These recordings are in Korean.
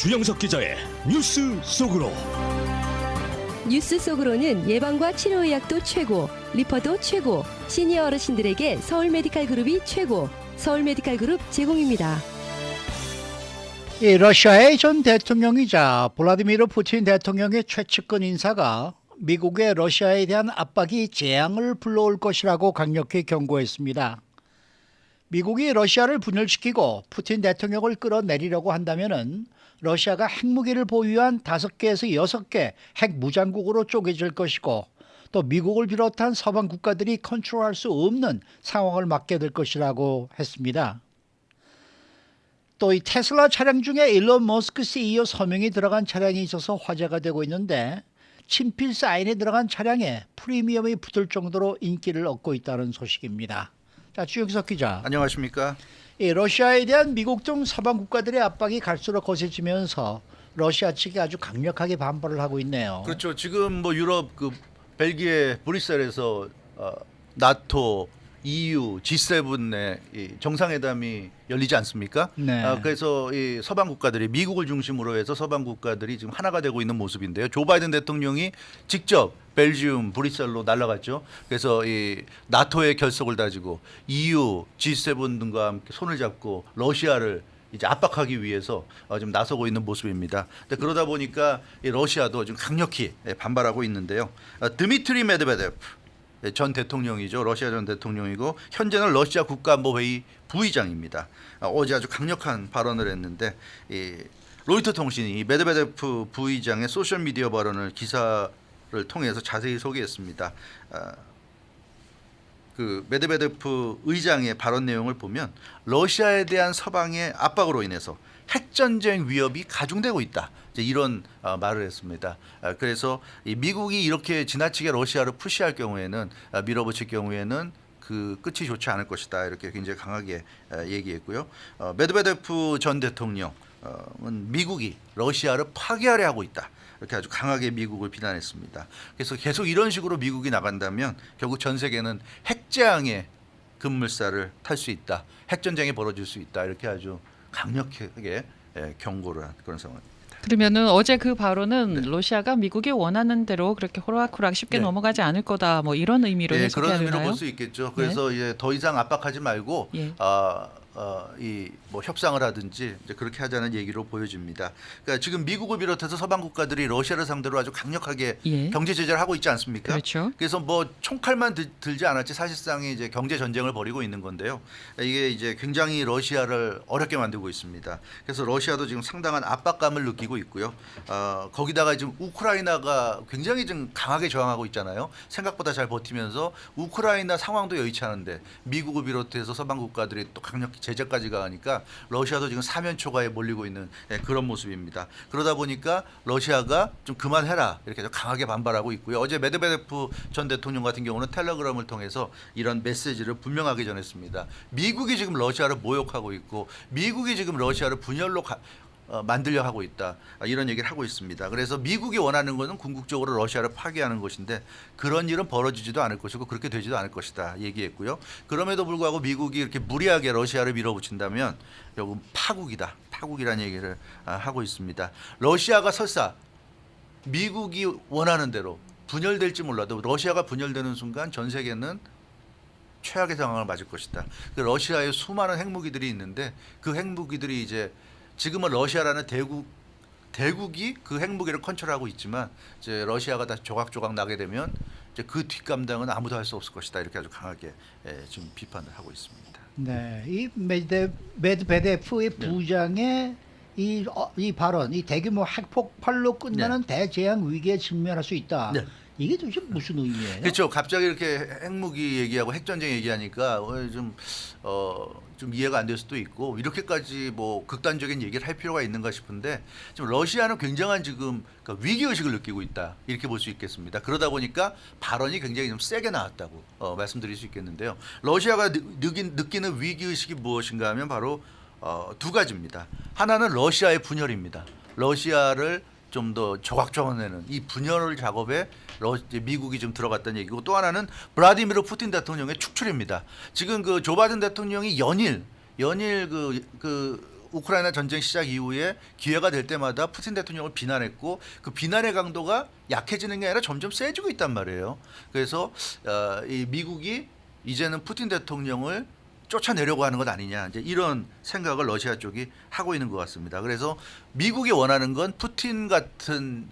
주영석 기자의 뉴스 속으로 뉴스 속으로는 예방과 치료 의학도 최고, 리퍼도 최고, 시니어 어르신들에게 서울 메디칼 그룹이 최고, 서울 메디칼 그룹 제공입니다. 이 러시아의 전 대통령이자 블라디미르 푸틴 대통령의 최측근 인사가 미국의 러시아에 대한 압박이 재앙을 불러올 것이라고 강력히 경고했습니다. 미국이 러시아를 분열시키고 푸틴 대통령을 끌어내리려고 한다면은 러시아가 핵무기를 보유한 다섯 개에서 여섯 개핵 무장국으로 쪼개질 것이고 또 미국을 비롯한 서방 국가들이 컨트롤할 수 없는 상황을 맞게 될 것이라고 했습니다. 또 이 테슬라 차량 중에 일론 머스크 CEO 서명이 들어간 차량이 있어서 화제가 되고 있는데 친필 사인이 들어간 차량에 프리미엄이 붙을 정도로 인기를 얻고 있다는 소식입니다. 자, 주영석 기자. 안녕하십니까? 이 러시아에 대한 미국 등 서방 국가들의 압박이 갈수록 거세지면서 러시아 측이 아주 강력하게 반발을 하고 있네요. 그렇죠. 지금 뭐 유럽 그 벨기에 브뤼셀에서 어, 나토, EU, G7의 이 정상회담이 열리지 않습니까? 네. 아, 그래서 이 서방 국가들이 미국을 중심으로 해서 서방 국가들이 지금 하나가 되고 있는 모습인데요. 조 바이든 대통령이 직접 벨지움 브뤼셀로 날아갔죠. 그래서 이 나토의 결속을 다지고 EU, G7 등과 함께 손을 잡고 러시아를 이제 압박하기 위해서 어, 지금 나서고 있는 모습입니다. 근데 그러다 보니까 이 러시아도 지금 강력히 예, 반발하고 있는데요. 어, 드미트리 메드베데프 예, 전 대통령이죠. 러시아 전 대통령이고 현재는 러시아 국가안보회의 부의장입니다. 어, 어제 아주 강력한 발언을 했는데 이 로이터 통신이 이 메드베데프 부의장의 소셜 미디어 발언을 기사를 통해서 자세히 소개했습니다. 아, 그 메드베데프 의장의 발언 내용을 보면 러시아에 대한 서방의 압박으로 인해서 핵 전쟁 위협이 가중되고 있다. 이런 어, 말을 했습니다. 아, 그래서 이 미국이 이렇게 지나치게 러시아를 푸시할 경우에는 아, 밀어붙일 경우에는 그 끝이 좋지 않을 것이다. 이렇게 굉장히 강하게 아, 얘기했고요. 어, 메드베데프 전 대통령은 미국이 러시아를 파괴하려 하고 있다. 이렇게 아주 강하게 미국을 비난했습니다. 그래서 계속 이런 식으로 미국이 나간다면 결국 전 세계는 핵재앙의 급물살을 탈 수 있다. 핵전쟁이 벌어질 수 있다. 이렇게 아주 강력하게 예, 경고를 한 그런 상황입니다. 그러면은 어제 그 발언은 러시아가 미국이 원하는 대로 그렇게 호락호락 쉽게 네. 넘어가지 않을 거다 뭐 이런 의미로 예, 해석해야 그런 의미로? 볼 수 있겠죠. 그래서 이제 더 이상 압박하지 말고 예. 아, 어, 이뭐 협상을 하든지 이제 그렇게 하자는 얘기로 보여집니다. 그러니까 지금 미국을 비롯해서 서방 국가들이 러시아를 상대로 아주 강력하게 예. 경제 제재를 하고 있지 않습니까? 그렇죠. 그래서 뭐 총칼만 들, 들지 않았지 사실상의 이제 경제 전쟁을 벌이고 있는 건데요. 이게 이제 굉장히 러시아를 어렵게 만들고 있습니다. 그래서 러시아도 지금 상당한 압박감을 느끼고 있고요. 어, 거기다가 지금 우크라이나가 굉장히 좀 강하게 저항하고 있잖아요. 생각보다 잘 버티면서 우크라이나 상황도 여의치 않은데 미국을 비롯해서 서방 국가들이 또 강력히 제재까지 가하니까 러시아도 지금 사면 초가에 몰리고 있는 예, 그런 모습입니다. 그러다 보니까 러시아가 좀 그만해라 이렇게 좀 강하게 반발하고 있고요. 어제 메드베데프 전 대통령 같은 경우는 텔레그램을 통해서 이런 메시지를 분명하게 전했습니다. 미국이 지금 러시아를 모욕하고 있고 미국이 지금 러시아를 분열로 가, 어, 만들려 하고 있다 아, 이런 얘기를 하고 있습니다. 그래서 미국이 원하는 것은 궁극적으로 러시아를 파괴하는 것인데 그런 일은 벌어지지도 않을 것이고 그렇게 되지도 않을 것이다 얘기했고요. 그럼에도 불구하고 미국이 이렇게 무리하게 러시아를 밀어붙인다면 결국 파국이다 파국이라는 얘기를 아, 하고 있습니다. 러시아가 설사 미국이 원하는 대로 분열될지 몰라도 러시아가 분열되는 순간 전 세계는 최악의 상황을 맞을 것이다. 그 러시아에 수많은 핵무기들이 있는데 그 핵무기들이 이제 지금은 러시아라는 대국 대국이 그 핵무기를 컨트롤하고 있지만 이제 러시아가 다시 조각조각 나게 되면 이제 그 뒷감당은 아무도 할 수 없을 것이다 이렇게 아주 강하게 예, 지금 비판을 하고 있습니다. 네, 이 메드 메드베데프의 네. 부장의 이, 어, 이 발언, 이 대규모 핵폭발로 끝나는 대재앙 위기에 직면할 수 있다. 네. 이게 도대체 무슨 의미예요? 그렇죠. 갑자기 이렇게 핵무기 얘기하고 핵전쟁 얘기하니까 어, 좀, 어, 좀 이해가 안 될 수도 있고 이렇게까지 뭐 극단적인 얘기를 할 필요가 있는가 싶은데 지금 러시아는 굉장한 지금 그러니까 위기 의식을 느끼고 있다 이렇게 볼 수 있겠습니다. 그러다 보니까 발언이 굉장히 좀 세게 나왔다고 어, 말씀드릴 수 있겠는데요. 러시아가 느, 느낀, 느끼는 위기 의식이 무엇인가 하면 바로 어, 두 가지입니다. 하나는 러시아의 분열입니다. 러시아를 좀 더 조각조각내는 이 분열 작업에 러, 미국이 좀 들어갔다는 얘기고 또 하나는 브라디미르 푸틴 대통령의 축출입니다. 지금 그 조 바이든 대통령이 연일 연일 그, 그 우크라이나 전쟁 시작 이후에 기회가 될 때마다 푸틴 대통령을 비난했고 그 비난의 강도가 약해지는 게 아니라 점점 세지고 있단 말이에요. 그래서 어, 이 미국이 이제는 푸틴 대통령을 쫓아내려고 하는 것 아니냐 이제 이런 생각을 러시아 쪽이 하고 있는 것 같습니다. 그래서 미국이 원하는 건 푸틴 같은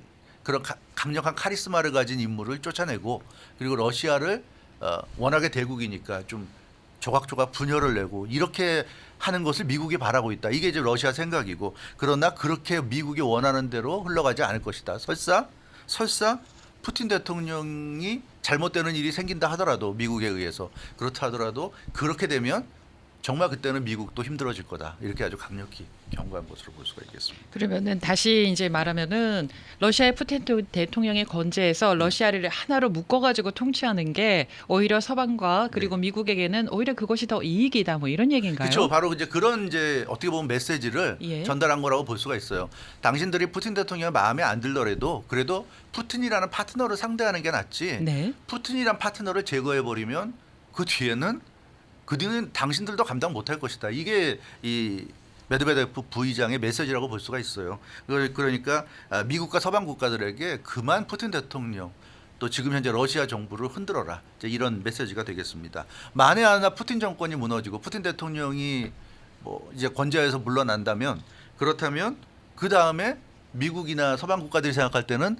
그런 가- 강력한 카리스마를 가진 인물을 쫓아내고 그리고 러시아를 어, 워낙에 대국이니까 좀 조각조각 분열을 내고 이렇게 하는 것을 미국이 바라고 있다. 이게 이제 러시아 생각이고 그러나 그렇게 미국이 원하는 대로 흘러가지 않을 것이다. 설사 설사 푸틴 대통령이 잘못되는 일이 생긴다 하더라도 미국에 의해서 그렇다 하더라도 그렇게 되면 정말 그때는 미국도 힘들어질 거다. 이렇게 아주 강력히 경고한 것으로 볼 수가 있겠습니다. 그러면은 다시 이제 말하면은 러시아의 푸틴 도- 대통령의 건재에서 러시아를 하나로 묶어가지고 통치하는 게 오히려 서방과 그리고 미국에게는 오히려 그것이 더 이익이다 뭐 이런 얘기인가요? 그렇죠. 바로 이제 그런 이제 어떻게 보면 메시지를 예. 전달한 거라고 볼 수가 있어요. 당신들이 푸틴 대통령 마음에 안 들더라도 그래도 푸틴이라는 파트너를 상대하는 게 낫지. 네. 푸틴이란 파트너를 제거해 버리면 그 뒤에는 그 뒤는 당신들도 감당 못할 것이다. 이게 이 메드베데프 부의장의 메시지라고 볼 수가 있어요. 그러니까 아, 미국과 서방 국가들에게 그만 푸틴 대통령 또 지금 현재 러시아 정부를 흔들어라. 이런 메시지가 되겠습니다. 만에 하나 푸틴 정권이 무너지고 푸틴 대통령이 뭐 이제 권좌에서 물러난다면 그렇다면 그 다음에 미국이나 서방 국가들이 생각할 때는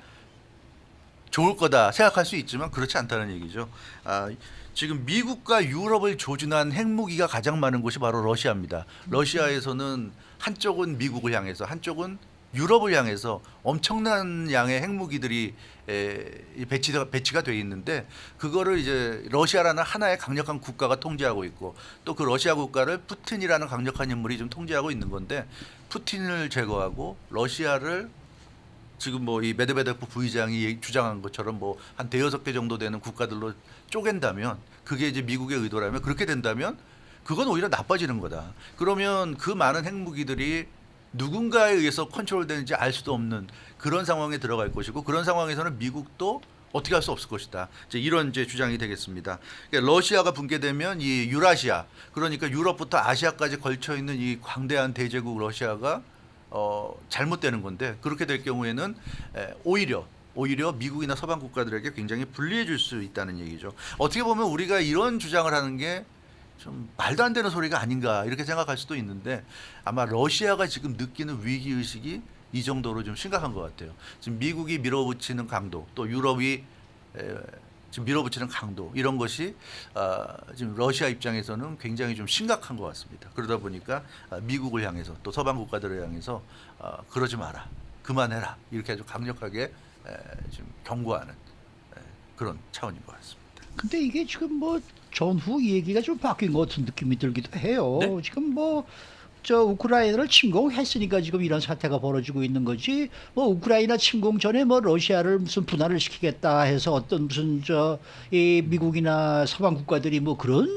좋을 거다 생각할 수 있지만 그렇지 않다는 얘기죠. 아, 지금 미국과 유럽을 조준한 핵무기가 가장 많은 곳이 바로 러시아입니다. 러시아에서는 한쪽은 미국을 향해서 한쪽은 유럽을 향해서 엄청난 양의 핵무기들이 배치가 배치가 돼 있는데 그거를 이제 러시아라는 하나의 강력한 국가가 통제하고 있고 또 그 러시아 국가를 푸틴이라는 강력한 인물이 좀 통제하고 있는 건데 푸틴을 제거하고 러시아를 지금 뭐 이 메드베데프 부의장이 주장한 것처럼 뭐 한 대여섯 개 정도 되는 국가들로 쪼갠다면 그게 이제 미국의 의도라면 그렇게 된다면 그건 오히려 나빠지는 거다. 그러면 그 많은 핵무기들이 누군가에 의해서 컨트롤되는지 알 수도 없는 그런 상황에 들어갈 것이고 그런 상황에서는 미국도 어떻게 할 수 없을 것이다. 이제 이런 이제 주장이 되겠습니다. 그러니까 러시아가 붕괴되면 이 유라시아 그러니까 유럽부터 아시아까지 걸쳐 있는 이 광대한 대제국 러시아가 어, 잘못되는 건데 그렇게 될 경우에는 에, 오히려 오히려 미국이나 서방 국가들에게 굉장히 불리해 줄수 있다는 얘기죠. 어떻게 보면 우리가 이런 주장을 하는 게 좀 말도 안 되는 소리가 아닌가 이렇게 생각할 수도 있는데 아마 러시아가 지금 느끼는 위기 의식이 이 정도로 좀 심각한 것 같아요. 지금 미국이 밀어붙이는 강도 또 유럽이 에, 지금 밀어붙이는 강도 이런 것이 아, 지금 러시아 입장에서는 굉장히 좀 심각한 것 같습니다. 그러다 보니까 아, 미국을 향해서 또 서방 국가들을 향해서 아, 그러지 마라, 그만해라 이렇게 아주 강력하게 에, 지금 경고하는 에, 그런 차원인 것 같습니다. 근데 이게 지금 뭐 전후 얘기가 좀 바뀐 것 같은 느낌이 들기도 해요. 네? 지금 뭐 저 우크라이나를 침공했으니까 지금 이런 사태가 벌어지고 있는 거지. 뭐 우크라이나 침공 전에 뭐 러시아를 무슨 분할을 시키겠다 해서 어떤 무슨 저 이 미국이나 서방 국가들이 뭐 그런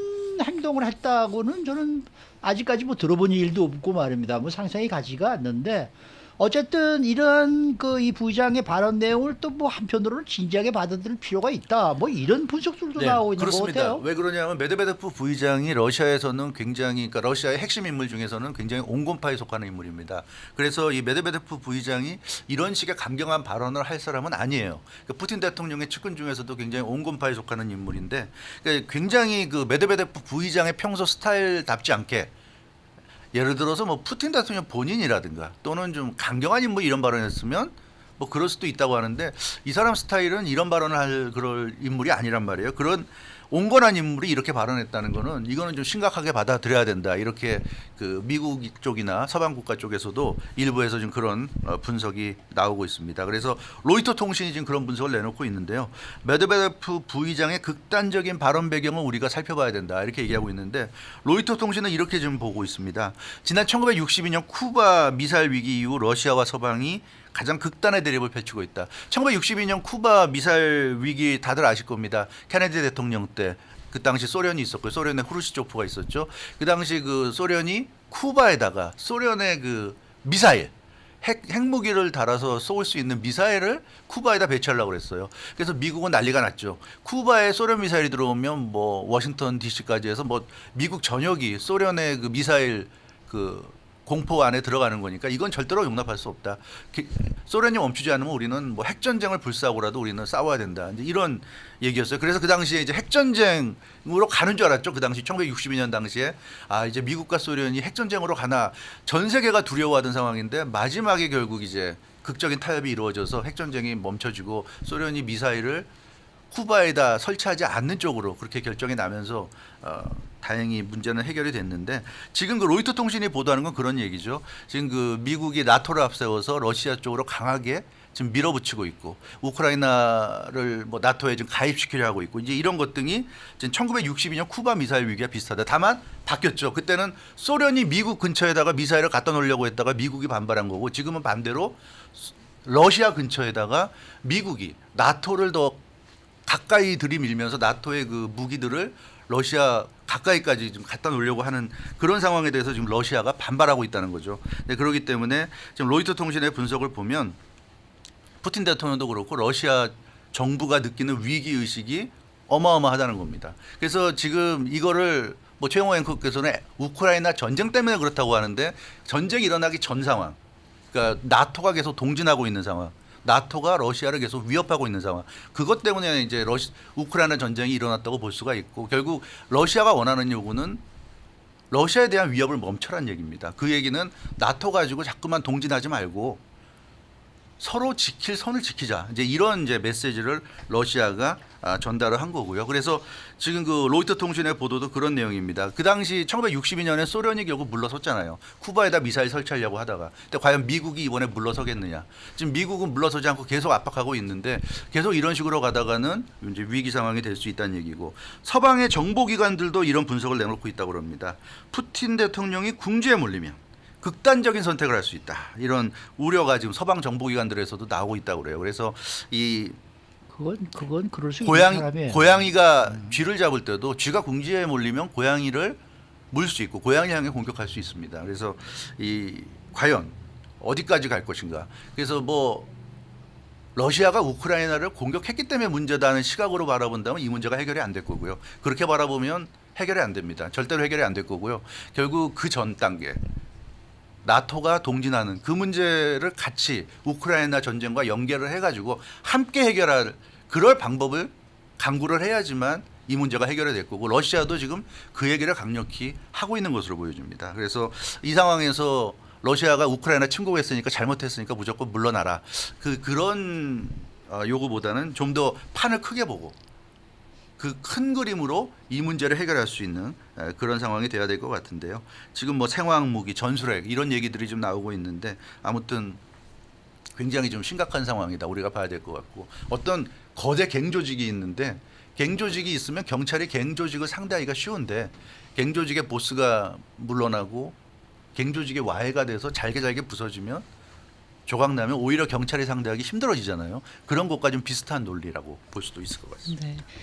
행동을 했다고는 저는 아직까지 뭐 들어본 일도 없고 말입니다. 뭐 상상이 가지가 않는데 어쨌든 이런 그 이 부장의 발언 내용을 또 뭐 한편으로는 진지하게 받아들일 필요가 있다. 뭐 이런 분석들도 나오고 있는 것 네, 그렇습니다. 같아요. 왜 그러냐면 메드베데프 부의장이 러시아에서는 굉장히 그러니까 러시아의 핵심 인물 중에서는 굉장히 온건파에 속하는 인물입니다. 그래서 이 메드베데프 부의장이 이런 식의 강경한 발언을 할 사람은 아니에요. 그러니까 푸틴 대통령의 측근 중에서도 굉장히 온건파에 속하는 인물인데 그러니까 굉장히 그 메드베데프 부의장의 평소 스타일답지 않게 예를 들어서 뭐 푸틴 대통령 본인이라든가 또는 좀 강경한 인물 이런 발언했으면 뭐 그럴 수도 있다고 하는데 이 사람 스타일은 이런 발언을 할 그럴 인물이 아니란 말이에요. 그런 온건한 인물이 이렇게 발언했다는 거는 이거는 좀 심각하게 받아들여야 된다. 이렇게 그 미국 쪽이나 서방 국가 쪽에서도 일부에서 지금 그런 어, 분석이 나오고 있습니다. 그래서 로이터 통신이 지금 그런 분석을 내놓고 있는데요. 메드베데프 부의장의 극단적인 발언 배경을 우리가 살펴봐야 된다. 이렇게 얘기하고 있는데 로이터 통신은 이렇게 지금 보고 있습니다. 지난 1962년 쿠바 미사일 위기 이후 러시아와 서방이 가장 극단의 대립을 펼치고 있다. 1962년 쿠바 미사일 위기 다들 아실 겁니다. 케네디 대통령 때 그 당시 소련이 있었고 소련의 후르시초프가 있었죠. 그 당시 그 소련이 쿠바에다가 소련의 그 미사일 핵, 핵무기를 달아서 쏘을 수 있는 미사일을 쿠바에다 배치하려고 그랬어요. 그래서 미국은 난리가 났죠. 쿠바에 소련 미사일이 들어오면 뭐 워싱턴 DC까지 해서 뭐 미국 전역이 소련의 그 미사일 그 공포 안에 들어가는 거니까 이건 절대로 용납할 수 없다. 기- 소련이 멈추지 않으면 우리는 뭐 핵전쟁을 불사하고라도 우리는 싸워야 된다. 이제 이런 얘기였어요. 그래서 그 당시에 이제 핵전쟁으로 가는 줄 알았죠. 그 당시 1962년 당시에 아 이제 미국과 소련이 핵전쟁으로 가나 전 세계가 두려워하던 상황인데 마지막에 결국 이제 극적인 타협이 이루어져서 핵전쟁이 멈춰지고 소련이 미사일을 쿠바에다 설치하지 않는 쪽으로 그렇게 결정이 나면서 어, 다행히 문제는 해결이 됐는데 지금 그 로이터 통신이 보도하는 건 그런 얘기죠. 지금 그 미국이 나토를 앞세워서 러시아 쪽으로 강하게 지금 밀어붙이고 있고 우크라이나를 뭐 나토에 지금 가입시키려 하고 있고 이제 이런 것 등이 지금 1962년 쿠바 미사일 위기와 비슷하다. 다만 바뀌었죠. 그때는 소련이 미국 근처에다가 미사일을 갖다 놓으려고 했다가 미국이 반발한 거고 지금은 반대로 러시아 근처에다가 미국이 나토를 더 가까이 들이밀면서 나토의 그 무기들을 러시아 가까이까지 좀 갖다 놓으려고 하는 그런 상황에 대해서 지금 러시아가 반발하고 있다는 거죠. 네, 그렇기 때문에 지금 로이터 통신의 분석을 보면 푸틴 대통령도 그렇고 러시아 정부가 느끼는 위기 의식이 어마어마하다는 겁니다. 그래서 지금 이거를 뭐 최영호 앵커께서는 우크라이나 전쟁 때문에 그렇다고 하는데 전쟁이 일어나기 전 상황, 그러니까 나토가 계속 동진하고 있는 상황, 나토가 러시아를 계속 위협하고 있는 상황. 그것 때문에 이제 러시, 우크라이나 전쟁이 일어났다고 볼 수가 있고 결국 러시아가 원하는 요구는 러시아에 대한 위협을 멈춰라는 얘기입니다. 그 얘기는 나토 가지고 자꾸만 동진하지 말고 서로 지킬 선을 지키자. 이제 이런 이제 메시지를 러시아가 아, 전달을 한 거고요. 그래서 지금 그 로이터 통신의 보도도 그런 내용입니다. 그 당시 1962년에 소련이 결국 물러섰잖아요. 쿠바에다 미사일 설치하려고 하다가. 근데 과연 미국이 이번에 물러서겠느냐? 지금 미국은 물러서지 않고 계속 압박하고 있는데 계속 이런 식으로 가다가는 이제 위기 상황이 될 수 있다는 얘기고 서방의 정보 기관들도 이런 분석을 내놓고 있다고 합니다. 푸틴 대통령이 궁지에 몰리면 극단적인 선택을 할 수 있다. 이런 우려가 지금 서방 정보기관들에서도 나오고 있다고 그래요. 그래서 이 그건 그건 그럴 수 고양 있는 사람이에요. 고양이가 쥐를 잡을 때도 쥐가 궁지에 몰리면 고양이를 물 수 있고 고양이 향해 공격할 수 있습니다. 그래서 이 과연 어디까지 갈 것인가? 그래서 뭐 러시아가 우크라이나를 공격했기 때문에 문제다는 시각으로 바라본다면 이 문제가 해결이 안 될 거고요. 그렇게 바라보면 해결이 안 됩니다. 절대로 해결이 안 될 거고요. 결국 그 전 단계 나토가 동진하는 그 문제를 같이 우크라이나 전쟁과 연계를 해가지고 함께 해결할 그럴 방법을 강구를 해야지만 이 문제가 해결이 될 거고 러시아도 지금 그 얘기를 강력히 하고 있는 것으로 보여집니다. 그래서 이 상황에서 러시아가 우크라이나 침공했으니까 잘못했으니까 무조건 물러나라. 그 그런 어, 요구보다는 좀 더 판을 크게 보고 그 큰 그림으로 이 문제를 해결할 수 있는 에, 그런 상황이 돼야 될 것 같은데요. 지금 뭐 생화학 무기, 전술핵 이런 얘기들이 좀 나오고 있는데 아무튼 굉장히 좀 심각한 상황이다. 우리가 봐야 될 것 같고 어떤 거대 갱조직이 있는데 갱조직이 있으면 경찰이 갱조직을 상대하기가 쉬운데 갱조직의 보스가 물러나고 갱조직의 와해가 돼서 잘게 잘게 부서지면 조각 나면 오히려 경찰이 상대하기 힘들어지잖아요. 그런 것과 좀 비슷한 논리라고 볼 수도 있을 것 같습니다. 네.